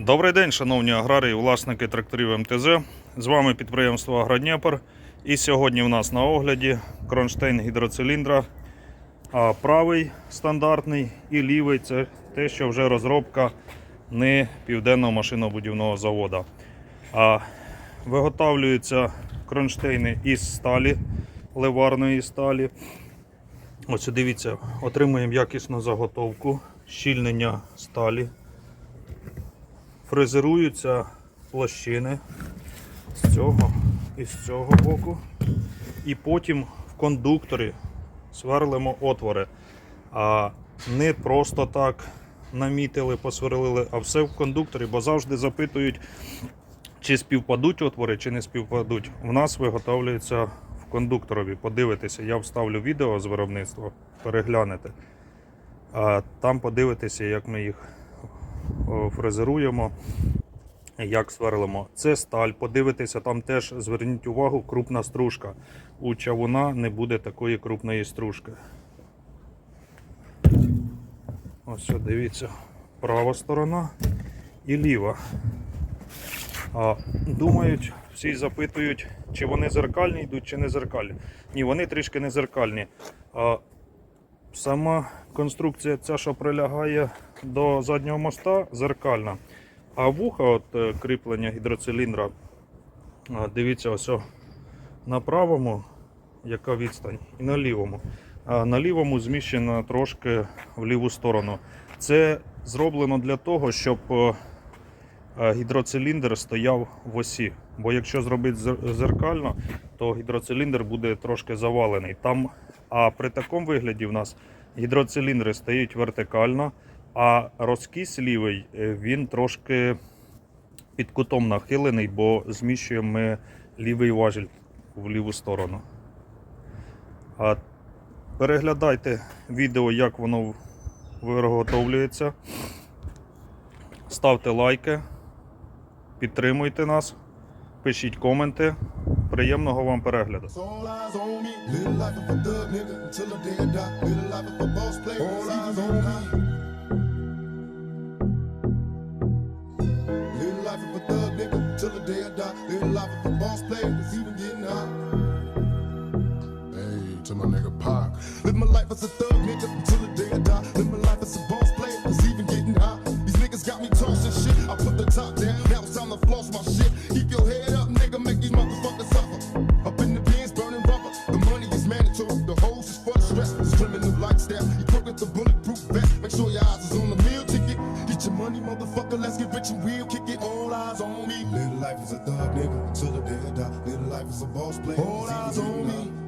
Добрий день, шановні аграрії, власники тракторів МТЗ. З вами підприємство Агродніпр. І сьогодні в нас на огляді кронштейн гідроциліндра. А правий стандартний і лівий це те, що вже розробка не південного машинобудівного заводу. А виготовлюються кронштейни із сталі, ливарної сталі. Ось дивіться, отримуємо якісну заготовку, щільнення сталі фрезеруються площини з цього і з цього боку. І потім в кондукторі сверлимо отвори. А не просто так намітили, посверлили, а все в кондукторі, бо завжди запитують, чи співпадуть отвори, чи не співпадуть. У нас виготовлюється в кондукторові. Подивитися, я вставлю відео з виробництва, переглянете. Там подивитися, як ми їх фрезеруємо, як сверлимо. Це сталь. Подивитися, там теж зверніть увагу, крупна стружка. У чавуна не буде такої крупної стружки. Ось, дивіться, права сторона і ліва. А, думають, всі запитують, чи вони зеркальні йдуть, чи не зеркальні. Ні, вони трішки не зеркальні. А, Сама конструкція, ця, що прилягає до заднього моста, зеркальна. А вуха, от е, кріплення гідроциліндра, дивіться, ось на правому, яка відстань, і на лівому. А на лівому зміщена трошки в ліву сторону. Це зроблено для того, щоб е, е, гідроциліндр стояв в осі. Бо якщо зробити зеркально, то гідроциліндр буде трошки завалений. Там, а при такому вигляді в нас гідроциліндри стоять вертикально, а розкіс лівий е, він трошки під кутом нахилений, бо зміщуємо ми лівий важіль в ліву сторону. А переглядайте відео, як воно виготовлюється. Ставте лайки, підтримуйте нас, пишіть коменти. Приємного вам перегляду. All eyes on me. To my nigga Pac. Live my life as a thug nigga until the day I die. Live my life as a boss player. It's even getting hot. These niggas got me tossing shit. I put the top down. Now it's time to floss my shit. Keep your head up, nigga. Make these motherfuckers suffer. Up in the bins, burning rubber. The money is mandatory. The hose is for the stress. This criminal lifestyle. You put with the bulletproof vest. Make sure your eyes is on the meal ticket. Get your money, motherfucker. Let's get rich and real. Kick it. All eyes on me. Little life is a thug nigga until the day I die. Little life is a boss player. All eyes on me.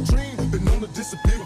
dream. Been known to disappear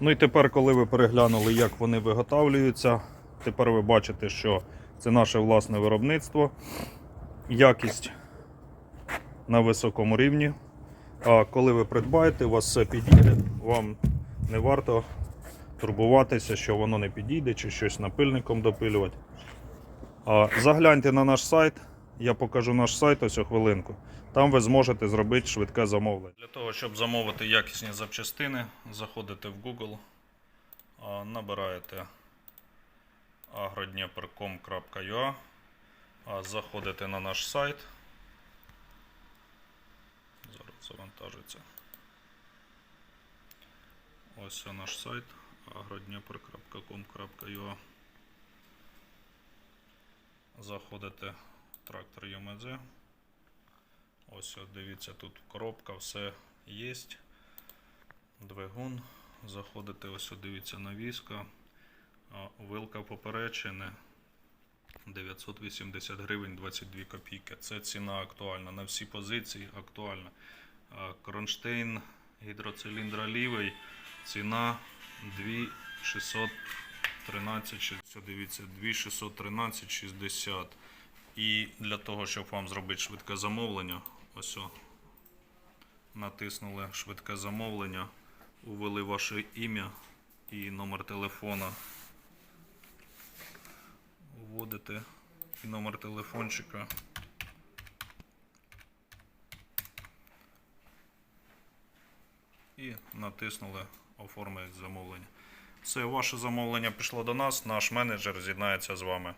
Ну і тепер, коли ви переглянули, як вони виготовлюються, тепер ви бачите, що це наше власне виробництво, якість на високому рівні. А коли ви придбаєте, у вас все підійде, вам не варто турбуватися, що воно не підійде чи щось напильником допилювати. А, Загляньте на наш сайт, я покажу наш сайт ось хвилинку. Там ви зможете зробити швидке замовлення. Для того, щоб замовити якісні запчастини, заходите в Google, набираєте agrodnepr.com.ua, а, заходите на наш сайт. Зараз завантажиться. Ось наш сайт agrodnepr.com.ua. Заходите трактор ЮМЗ. Ось от дивіться, тут коробка, все є. Двигун. Заходите, ось от дивіться навіска. А, Вилка поперечини 980 гривень 22 копійки. Це ціна актуальна. На всі позиції актуальна. Кронштейн гідроциліндра лівий. Ціна 2613, чи- це дивіться, 2613,60. І для того, щоб вам зробити швидке замовлення, ось о, натиснули швидке замовлення, увели ваше ім'я і номер телефона. Вводите і номер телефончика. І натиснули оформити замовлення. Все, ваше замовлення пішло до нас, наш менеджер з'єднається з вами.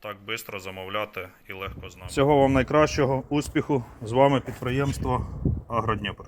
Так швидко замовляти і легко з нами. Всього вам найкращого, успіху. З вами підприємство Агродніпр.